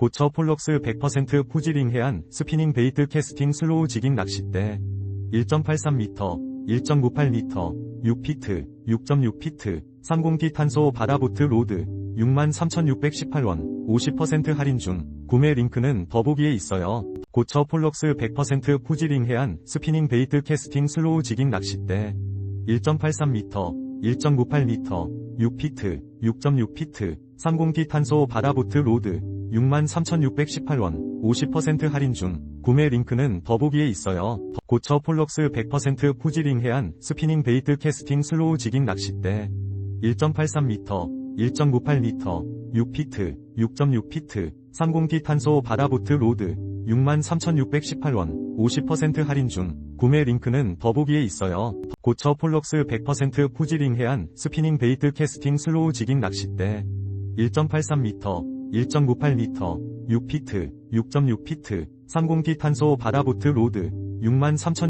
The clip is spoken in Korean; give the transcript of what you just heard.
고처 폴럭스 100% 푸지링 해안 스피닝 베이트 캐스팅 슬로우 지깅 낚싯대. 1.83m, 1.98m, 6피트, 6.6피트, 30T 탄소 바다보트 로드 63,618원 50% 할인 중. 구매 링크는 더보기에 있어요. 고처 폴럭스 100% 푸지링 해안 스피닝 베이트 캐스팅 슬로우 지깅 낚싯대. 1.83m, 1.98m, 6피트, 6.6피트, 30T 탄소 바다보트 로드 63,618원 50% 할인 중 구매 링크는 더보기에 있어요. 고처 폴럭스 100% 푸지링 해안 스피닝 베이트 캐스팅 슬로우 지깅 낚싯대 1.83m, 1.98m, 6피트, 6.6피트, 30T 탄소 바다보트 로드 63,618원 50% 할인 중 구매 링크는 더보기에 있어요. 고처 폴럭스 100% 푸지링 해안 스피닝 베이트 캐스팅 슬로우 지깅 낚싯대 1.83m, 1.98m, 6피트, 6.6피트, 30T 탄소 바다보트 로드 63,000